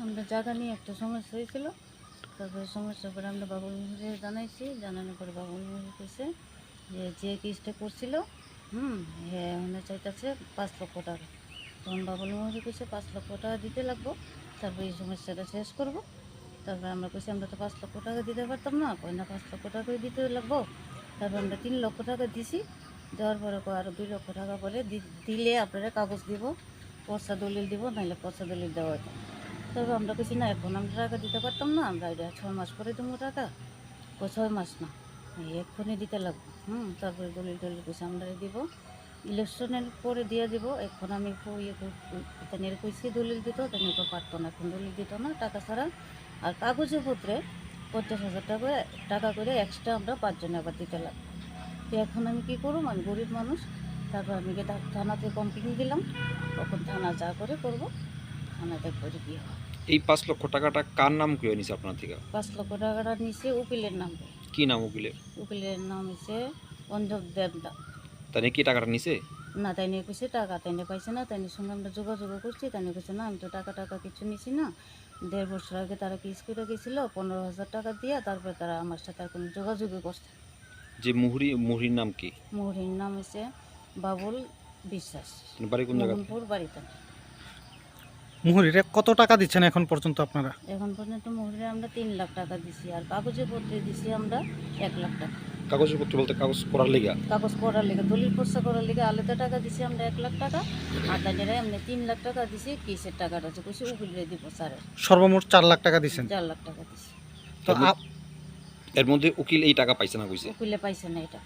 আমরা জায়গা নিয়ে একটা সমস্যা হয়েছিল। তারপরে সমস্যা করে আমরা বাবুল মুহুরে জানাইছি, জানানোর পরে বাবুল কইছে যে যে কেসটা করছিল, হুম হ্যাঁ ওখানে চাইতেছে পাঁচ লক্ষ টাকা। তখন বাবুল মুহুরে কইছে, পাঁচ লক্ষ টাকা দিতে লাগবো, তারপরে এই সমস্যাটা শেষ করব। তারপরে আমরা কইছি, আমরা তো পাঁচ লক্ষ টাকা দিতে পারতাম না কই না পাঁচ লক্ষ টাকা দিতে লাগবো। তারপর আমরা তিন লক্ষ টাকা দিছি, দেওয়ার পরে আরও দুই লক্ষ টাকা দি- দিলে আপনারা কাগজ দিব পয়সা দলিল দিব নাহলে পয়সা দলিল দেওয়া হতো তবে আমরা কিছু না, এখন আমরা টাকা দিতে পারতাম না, আমরা এটা ছয় মাস পরে দেবো টাকা। ও ছয় মাস না এক্ষুনি দিতে লাগবো। হুম, তারপরে দলিল টলিল কিছু আমরা দিব। ইলেকশনের পরে দিয়ে দিব। এখন আমি ইয়ে কই- কইছি দলিল দিত তাদের তো পারতো না, এখন দলিল দিত না, টাকা ছাড়া। আর কাগজে পত্রে পঞ্চাশ হাজার টাকা টাকা করে এক্সট্রা আমরা পাঁচজনে আবার দিতে লাগবো। তো এখন আমি কী করব আমি গরিব মানুষ, তারপর আমি থানাতে কমপ্লেন দিলাম। তখন থানা যা করে করব। থানাতে করে কি হয়। এই পাঁচ লক্ষ টাকাটা কার নাম করে নিছে আপনার থেকে? পাঁচ লক্ষ টাকাটা নিচে উকিলের নাম কি নাম উকিলের? উকিলের নাম হচ্ছে অঞ্জব দেবদা। তাই কি টাকাটা নিছে? না তাই নিয়ে কইছে টাকা তাই নিয়ে পাইছে না তাই সঙ্গে আমরা যোগাযোগ করছি তাই নিয়ে কইছে না আমি তো টাকা টাকা কিছু নিছি না। দেড় বছর আগে তারা কিস করে গেছিল পনেরো হাজার টাকা দিয়ে তারপরে তারা আমার সাথে আর কোনো যোগাযোগই করছে যে মুহুরি মুহুরির নাম কি? মুহুরির নাম হচ্ছে বাবুল বিশ্বাস। বাড়ি কোন জায়গা? বাড়িতে। মুহুরিরে কত টাকা দিচ্ছেন এখন পর্যন্ত আপনারা? এখন পর্যন্ত মুহুরিরে আমরা তিন লাখ টাকা দিছি আর কাগজে পত্রে দিছি আমরা এক লাখ টাকা। কাগজের পত্র বলতে কাগজ করার লেগা? কাগজ করার লেগে দলিল পরীক্ষা করার লেগে আলাদা টাকা দিছি আমরা এক লাখ টাকা আর তাদের এমনি তিন লাখ টাকা দিছি কিসের টাকাটা হচ্ছে কইছি উকিলে দিব স্যার। সর্বমোট চার লাখ টাকা দিচ্ছেন চার লাখ টাকা দিছি। তো আপ- এর মধ্যে উকিল এই টাকা পাইছে না কইছে? উকিলে পাইছে না এটা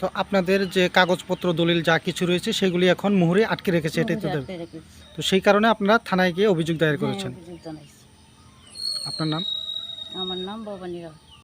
তো আপনাদের যে কাগজপত্র দলিল যা কিছু রয়েছে সেগুলি এখন মুহুরে আটকে রেখেছে এটাই তো। তো সেই কারণে আপনারা থানায় গিয়ে অভিযোগ দায়ের হ্যাঁ, করেছেন। আপনার নাম? আমার নাম ভবানী রাও।